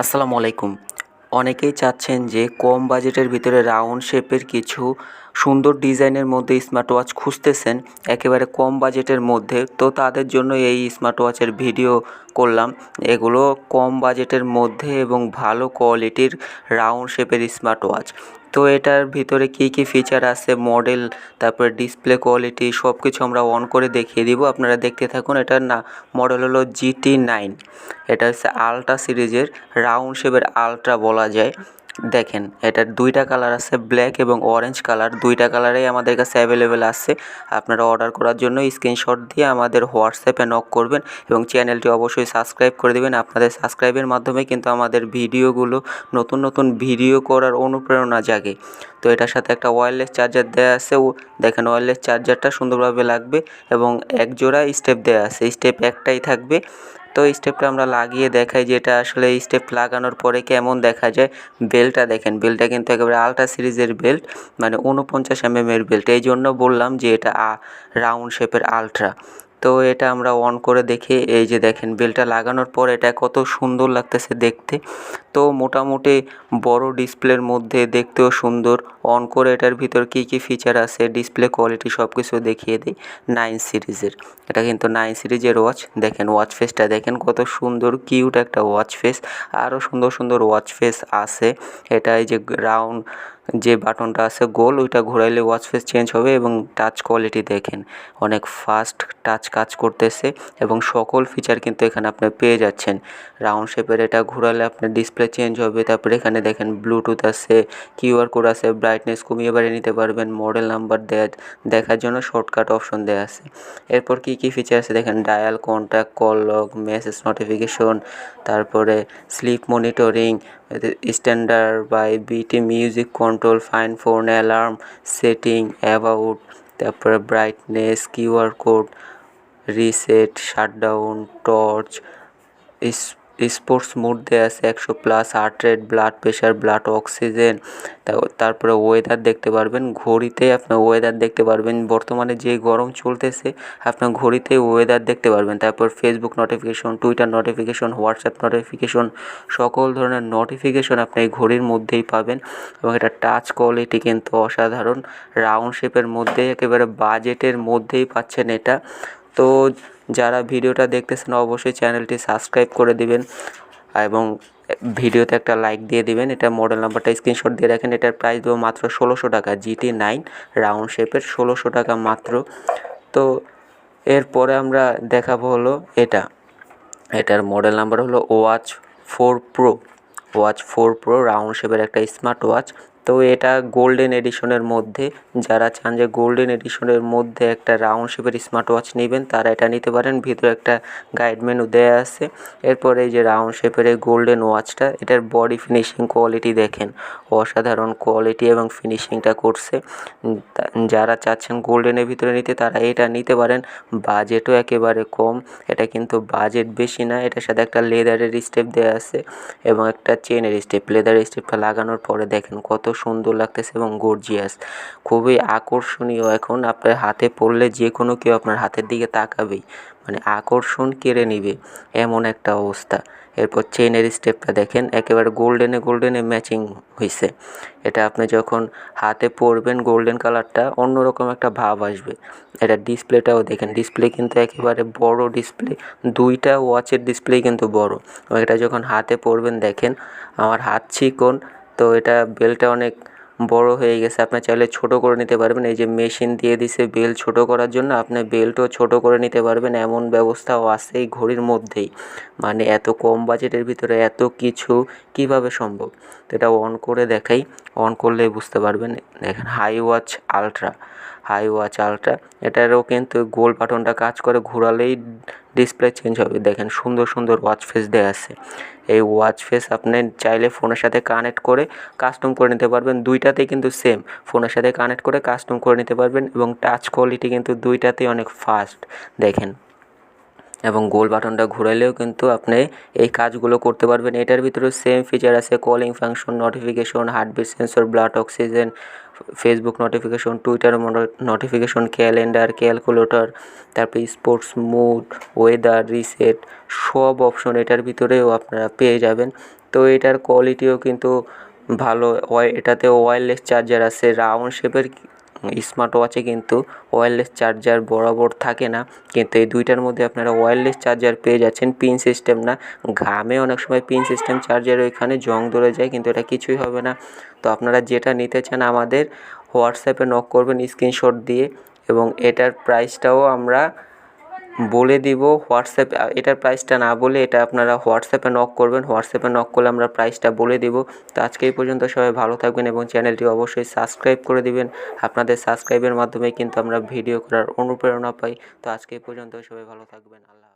আসসালামু আলাইকুম। অনেকেই চাচ্ছেন যে কম বাজেটের ভিতরে রাউন্ড শেপের কিছু সুন্দর ডিজাইনের মধ্যে স্মার্ট ওয়াচ খুঁজতেছেন। একেবারে কম বাজেটের মধ্যে। তো তাদের জন্য এই স্মার্ট ওয়াচের ভিডিও করলাম। এগুলো কম বাজেটের মধ্যে এবং ভালো কোয়ালিটির রাউন্ড শেপের স্মার্ট ওয়াচ তো এটার ভিতরে কী কী ফিচার আছে মডেল তারপরে ডিসপ্লে কোয়ালিটি সব কিছু আমরা অন করে দেখিয়ে দিব। আপনারা দেখতে থাকুন, এটার না মডেল হলো জিটি নাইন এটা হচ্ছে আলট্রা সিরিজের রাউন্ড শেপের আলট্রা বলা যায়। দেখেন, এটার দুইটা কালার আছে ব্ল্যাক এবং অরেঞ্জ কালার দুইটা কালারেই আমাদের কাছে অ্যাভেলেবেল আছে। আপনারা অর্ডার করার জন্য স্ক্রিনশট দিয়ে আমাদের হোয়াটসঅ্যাপে নক করবেন এবং চ্যানেলটি অবশ্যই সাবস্ক্রাইব করে দেবেন। আপনাদের সাবস্ক্রাইবের মাধ্যমে কিন্তু আমাদের ভিডিওগুলো নতুন নতুন ভিডিও করার অনুপ্রেরণা জাগে। তো এটার সাথে একটা ওয়্যারলেস চার্জার দেওয়া আছে। ও, দেখেন ওয়্যারলেস চার্জারটা সুন্দরভাবে লাগবে এবং এক জোড়া স্টেপ দেওয়া আছে। স্টেপ একটাই থাকবে। তো এই স্টেপটা আমরা লাগিয়ে দেখাই যে এটা আসলে এই স্টেপ লাগানোর পরে কেমন দেখা যায়। বেল্টটা দেখেন বেল্টটা কিন্তু একেবারে আলট্রা সিরিজের বেল্ট মানে উনপঞ্চাশ এম এর বেল্ট এই জন্য বললাম যে এটা রাউন্ড শেপের আলট্রা তো এটা আমরা অন করে দেখি। এই যে দেখেন, বেলটা লাগানোর পর এটা কত সুন্দর লাগতেছে দেখতে। তো মোটামুটি বড় ডিসপ্লের মধ্যে দেখতেও সুন্দর। অন করে এটার ভিতর কী কী ফিচার আছে ডিসপ্লে কোয়ালিটি সব কিছু দেখিয়ে দিই। নাইন সিরিজের এটা কিন্তু নাইন সিরিজের ওয়াচ দেখেন ওয়াচ ফেসটা দেখেন, কত সুন্দর কিউট একটা ওয়াচ ফেস আরও সুন্দর সুন্দর ওয়াচ ফেস আছে। এটা এই যে রাউন্ড যে বাটনটা আছে গোল, ওইটা ঘোরাইলে ওয়াচ ফেস চেঞ্জ হবে এবং টাচ কোয়ালিটি দেখেন। অনেক ফাস্ট টাচ কাজ করতেছে এবং সকল ফিচার কিন্তু এখানে আপনি পেয়ে যাচ্ছেন। রাউন্ড শেপের এটা ঘোরালে আপনার ডিসপ্লে চেঞ্জ হবে। তারপরে এখানে দেখেন ব্লুটুথ আছে কিউআর কোড আছে ব্রাইটনেস কমিয়ে বাড়িয়ে নিতে পারবেন মডেল নাম্বার দেয়া, দেখার জন্য শর্টকাট অপশন দেওয়া আছে। এরপর কী কী ফিচার আছে? দেখেন dial contact call log message notification তারপরে sleep monitoring standard by BT music control find phone alarm setting about তারপরে brightness QR code reset shutdown torch sports mode দেওয়া আছে, একশো plus heart rate blood pressure blood oxygen তারপরে weather দেখতে পারবেন ঘড়িতে আপনার ওয়েদার দেখতে পারবেন, বর্তমানে যে গরম চলতেছে, আপনার ঘড়িতে ওয়েদার দেখতে পারবেন, তারপর Facebook notification Twitter notification WhatsApp notification সকল ধরনের নোটিফিকেশন আপনি এই ঘড়ির মধ্যেই পাবেন এবং এটা টাচ কোয়ালিটি কিন্তু অসাধারণ রাউন্ড শেপের মধ্যে একেবারে বাজেটের মধ্যেই পাচ্ছেন এটা। তো যারা ভিডিওটা দেখতেছেন অবশ্যই চ্যানেলটি সাবস্ক্রাইব করে দিবেন এবং ভিডিওতে একটা লাইক দিয়ে দিবেন। এটা মডেল নাম্বারটা স্ক্রিনশট দিয়ে রাখেন। এটার প্রাইস দেবো মাত্র ষোলোশো টাকা। জিটি নাইন রাউন্ড শেপের ষোলোশো টাকা মাত্র। তো এরপরে আমরা দেখাবো হলো এটা। এটার মডেল নাম্বার হলো watch four pro watch four pro round শেপের একটা স্মার্ট ওয়াচ তো এটা গোল্ডেন এডিশনের মধ্যে, যারা চান যে গোল্ডেন এডিশনের মধ্যে একটা রাউন্ড শেপের স্মার্ট ওয়াচ নেবেন, তারা এটা নিতে পারেন। ভিতরে একটা গাইড মেনু দেওয়া আছে। এরপরে এই যে রাউন্ড শেপের এই গোল্ডেন ওয়াচটা এটার বডি ফিনিশিং কোয়ালিটি দেখেন। অসাধারণ কোয়ালিটি এবং ফিনিশিংটা করছে। যারা চাচ্ছেন গোল্ডেনের ভিতরে নিতে, তারা এটা নিতে পারেন। বাজেটও একেবারে কম। এটা কিন্তু বাজেট বেশি না, এটার সাথে একটা লেদারের স্টেপ দেওয়া আছে এবং একটা চেনের স্টেপ লেদারের স্টেপটা লাগানোর পরে দেখেন কত সুন্দর লাগতেছে এবং গর্জিয়াস খুবই আকর্ষণীয় এখন আপনার হাতে পড়লে যে কোনো কেউ আপনার হাতের দিকে তাকাবেই। মানে আকর্ষণ কেড়ে নিবে, এমন একটা অবস্থা। এরপর চেনের স্টেপটা দেখেন, একেবারে গোল্ডেনে গোল্ডেনে ম্যাচিং হয়েছে এটা আপনি যখন হাতে পরবেন গোল্ডেন কালারটা অন্যরকম একটা ভাব আসবে। এটা ডিসপ্লেটাও দেখেন ডিসপ্লে কিন্তু একেবারে বড় ডিসপ্লে দুইটা ওয়াচের ডিসপ্লে কিন্তু বড়। এটা যখন হাতে পরবেন দেখেন, আমার হাত চিকন তো এটা বেলটা অনেক বড় হয়ে গেছে। আপনার চাইলে ছোট করে নিতে পারবেন। এই যে মেশিন দিয়ে দিছে বেল ছোট করার জন্য, আপনি বেল্টও ছোট করে নিতে পারবেন। এমন ব্যবস্থাও আছে এই ঘড়ির মধ্যেই। মানে এত কম বাজেটের ভিতরে এত কিছু কীভাবে সম্ভব? তো এটা অন করে দেখাই। অন করলে বুঝতে পারবেন। দেখেন, hi watch ultra. Hi watch, ultra, এটারও কিন্তু গোল বাটনটা কাজ করে, ঘোরালেই ডিসপ্লে চেঞ্জ হবে। দেখেন, সুন্দর সুন্দর ওয়াচ ফেস দেওয়া আছে। এই ওয়াচ ফেস আপনি চাইলে ফোনের সাথে কানেক্ট করে কাস্টম করে নিতে পারবেন। দুইটাতেই কিন্তু সেম, ফোনের সাথে কানেক্ট করে কাস্টম করে নিতে পারবেন এবং টাচ কোয়ালিটি কিন্তু দুইটাতেই অনেক ফাস্ট। দেখেন, এবং গোল বাটনটা ঘুরাইলেও কিন্তু আপনি এই কাজগুলো করতে পারবেন। এটার ভিতরে সেম ফিচার আছে, calling function, notification, heartbeat, sensor, blood, oxygen Facebook notification Twitter notification calendar calculator তারপরে স্পোর্টস মুড ওয়েদার রিসেট সব অপশন এটার ভিতরেও আপনারা পেয়ে যাবেন। তো এটার কোয়ালিটিও কিন্তু ভালো। এটাতে ওয়্যারলেস চার্জার আছে রাউন্ড শেপের স্মার্ট ওয়াচে কিন্তু ওয়্যারলেস চার্জার বরাবর থাকে না। কিন্তু এই দুইটার মধ্যে আপনারা ওয়্যারলেস চার্জার পেয়ে যাচ্ছেন। পিন সিস্টেম না, ঘামে অনেক সময় পিন সিস্টেম চার্জার ওইখানে জং ধরে যায়, কিন্তু এটা কিছুই হবে না। তো আপনারা যেটা নিতে চান আমাদের, হোয়াটসঅ্যাপে নক করবেন স্ক্রিনশট দিয়ে এবং এটার প্রাইসটাও আমরা বলে দিব হোয়াটসঅ্যাপ এটার প্রাইসটা না বলে এটা আপনারা হোয়াটসঅ্যাপে নক করবেন। হোয়াটসঅ্যাপে নক করলে আমরা প্রাইসটা বলে দিব। তো আজকে এই পর্যন্ত সবাই ভালো থাকবেন এবং চ্যানেলটি অবশ্যই সাবস্ক্রাইব করে দিবেন। আপনাদের সাবস্ক্রাইবের মাধ্যমে কিন্তু আমরা ভিডিও করার অনুপ্রেরণা পাই। তো আজকে এই পর্যন্ত সবাই ভালো থাকবেন। আল্লাহ।